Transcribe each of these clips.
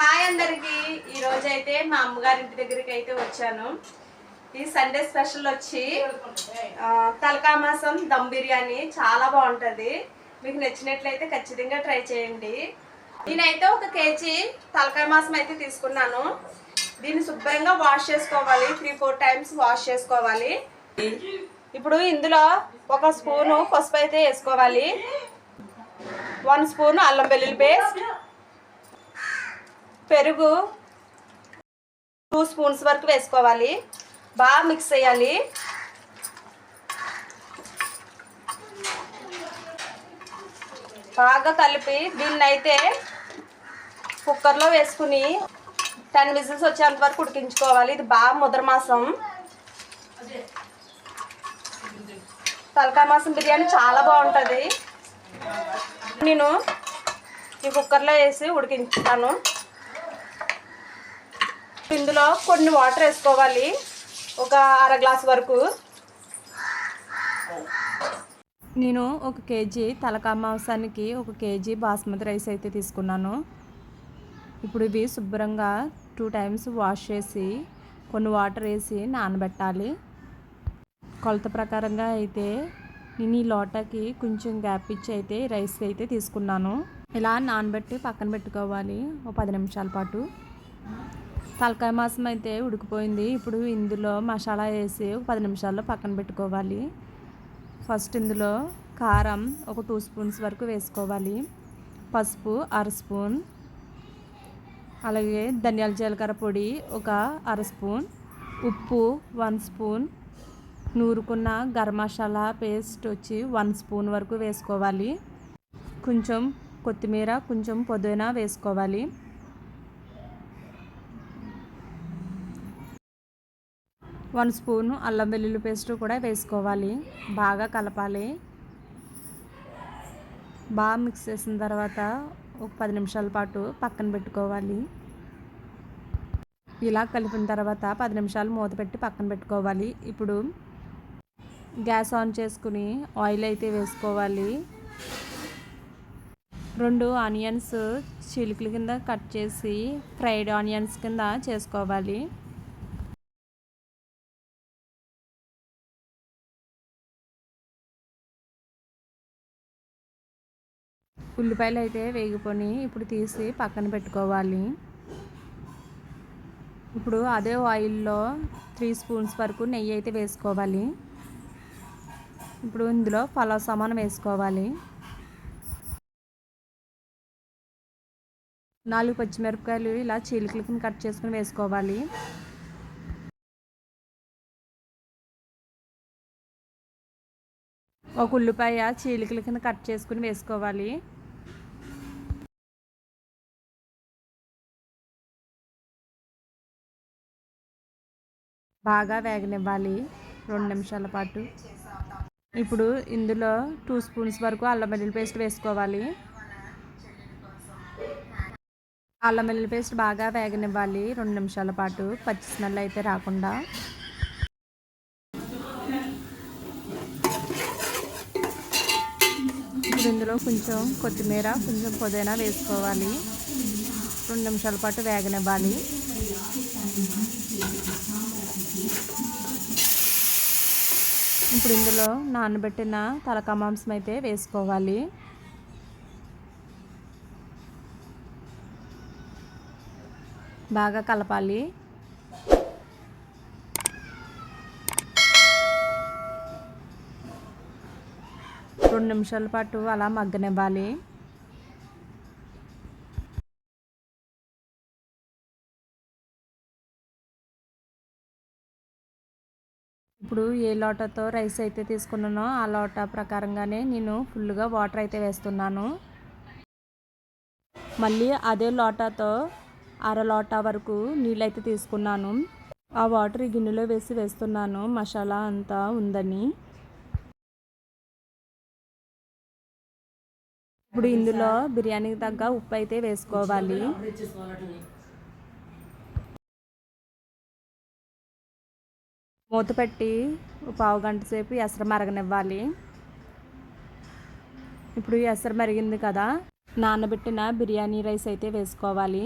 Hi అందరికి. ఈ రోజైతే అయితే మా అమ్మగారి ఇంటి దగ్గరికి అయితే వచ్చాను. ఈ సండే స్పెషల్ వచ్చి తలకా మాసం దమ్ బిర్యానీ చాలా బాగుంటుంది. మీకు నచ్చినట్లయితే ఖచ్చితంగా ట్రై చేయండి. నేనైతే ఒక కేజీ తలకాయ మాసం అయితే తీసుకున్నాను. దీన్ని శుభ్రంగా వాష్ చేసుకోవాలి. త్రీ ఫోర్ టైమ్స్ వాష్ చేసుకోవాలి. ఇప్పుడు ఇందులో ఒక స్పూను పసుపు అయితే వేసుకోవాలి. వన్ స్పూన్ అల్లం వెల్లుల్లి పేస్ట్. పెరుగు టూ స్పూన్స్ వరకు వేసుకోవాలి. బాగా మిక్స్ చేయాలి. బాగా కలిపి దీన్ని అయితే కుక్కర్లో వేసుకుని టెన్ విజిల్స్ వచ్చేంత వరకు ఉడికించుకోవాలి. ఇది బాగా ముద్ర మాసం. తలకాయ మాసం బిర్యానీ చాలా బాగుంటుంది. నేను ఈ కుక్కర్లో వేసి ఉడికించుతాను. ఇందులో కొన్ని వాటర్ వేసుకోవాలి. ఒక అర గ్లాస్ వరకు. నేను ఒక కేజీ తలకా మాంసానికి ఒక కేజీ బాస్మతి రైస్ అయితే తీసుకున్నాను. ఇప్పుడు ఇవి శుభ్రంగా టూ టైమ్స్ వాష్ చేసి కొన్ని వాటర్ వేసి నానబెట్టాలి. కొలత ప్రకారంగా అయితే నేను ఈ లోటాకి కొంచెం గ్యాప్ ఇచ్చి అయితే రైస్ అయితే తీసుకున్నాను. ఇలా నానబెట్టి పక్కన పెట్టుకోవాలి. ఒక పది నిమిషాల పాటు. తలకాయ మాసం అయితే ఉడికిపోయింది. ఇప్పుడు ఇందులో మసాలా వేసి ఒక పది నిమిషాల్లో పక్కన పెట్టుకోవాలి. ఫస్ట్ ఇందులో కారం ఒక టూ స్పూన్స్ వరకు వేసుకోవాలి. పసుపు అర స్పూన్. అలాగే ధనియాల జీలకర్ర పొడి ఒక అర స్పూన్. ఉప్పు వన్ స్పూన్. నూరుకున్న గరం మసాలా పేస్ట్ వచ్చి వన్ స్పూన్ వరకు వేసుకోవాలి. కొంచెం కొత్తిమీర కొంచెం పుదీనా వేసుకోవాలి. వన్ స్పూన్ అల్లం వెల్లుల్లి పేస్ట్ కూడా వేసుకోవాలి. బాగా కలపాలి. బాగా మిక్స్ చేసిన తర్వాత ఒక పది నిమిషాల పాటు పక్కన పెట్టుకోవాలి. ఇలా కలిపిన తర్వాత పది నిమిషాలు మూత పెట్టి పక్కన పెట్టుకోవాలి. ఇప్పుడు గ్యాస్ ఆన్ చేసుకుని ఆయిల్ అయితే వేసుకోవాలి. రెండు ఆనియన్స్ చిలుకల కింద కట్ చేసి ఫ్రైడ్ ఆనియన్స్ కింద చేసుకోవాలి. ఉల్లిపాయలు అయితే వేగిపోయి ఇప్పుడు తీసి పక్కన పెట్టుకోవాలి. ఇప్పుడు అదే ఆయిల్లో త్రీ స్పూన్స్ వరకు నెయ్యి అయితే వేసుకోవాలి. ఇప్పుడు ఇందులో పలావ్ సామాన్ వేసుకోవాలి. నాలుగు పచ్చిమిరపకాయలు ఇలా చీలికలకి కట్ చేసుకుని వేసుకోవాలి. ఒక ఉల్లిపాయ చీలికల కింద కట్ చేసుకుని వేసుకోవాలి. బాగా వేగనివ్వాలి. రెండు నిమిషాల పాటు. ఇప్పుడు ఇందులో టూ స్పూన్స్ వరకు అల్లం వెల్లుల్లి పేస్ట్ వేసుకోవాలి. అల్లం వెల్లుల్లి పేస్ట్ బాగా వేగనివ్వాలి. రెండు నిమిషాల పాటు. పచ్చి స్మెల్ అయితే రాకుండా ఇప్పుడు ఇందులో కొంచెం కొత్తిమీర కొంచెం పుదీనా వేసుకోవాలి. రెండు నిమిషాల పాటు వేగనివ్వాలి. ఇప్పుడు ఇందులో నానబెట్టిన తలకా మాంసం అయితే వేసుకోవాలి. బాగా కలపాలి. రెండు నిమిషాల పాటు అలా మగ్గనివ్వాలి. ఇప్పుడు ఏ లోటాతో రైస్ అయితే తీసుకున్నానో ఆ లోటా ప్రకారంగానే నేను ఫుల్గా వాటర్ అయితే వేస్తున్నాను. మళ్ళీ అదే లోటాతో అర లోటా వరకు నీళ్ళైతే తీసుకున్నాను. ఆ వాటర్ గిన్నెలో వేసి వేస్తున్నాను. మసాలా అంతా ఉందని. ఇప్పుడు ఇందులో బిర్యానీకి తగ్గ ఉప్పు అయితే వేసుకోవాలి. మూత పెట్టి పావు గంట సేపు ఎసరు మరగనివ్వాలి. ఇప్పుడు ఎసర ఎసరు మరిగింది కదా నానబెట్టిన బిర్యానీ రైస్ అయితే వేసుకోవాలి.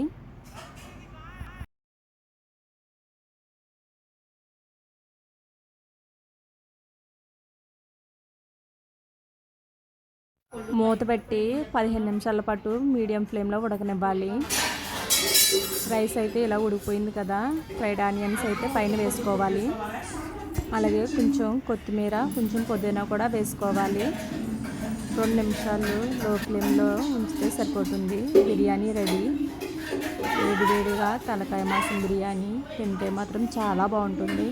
మూత పెట్టి పదిహేను నిమిషాల పాటు మీడియం ఫ్లేమ్లో ఉడకనివ్వాలి. రైస్ అయితే ఇలా ఉడికిపోయింది కదా. ఫ్రైడ్ ఆనియన్స్ అయితే పైన వేసుకోవాలి. అలాగే కొంచెం కొత్తిమీర కొంచెం పుదీనా కూడా వేసుకోవాలి. రెండు నిమిషాలు లో ఫ్లేమ్లో ఉంచితే సరిపోతుంది. బిర్యానీ రెడీ. వేడివేడిగా తలకాయ మాసం బిర్యానీ తింటే మాత్రం చాలా బాగుంటుంది.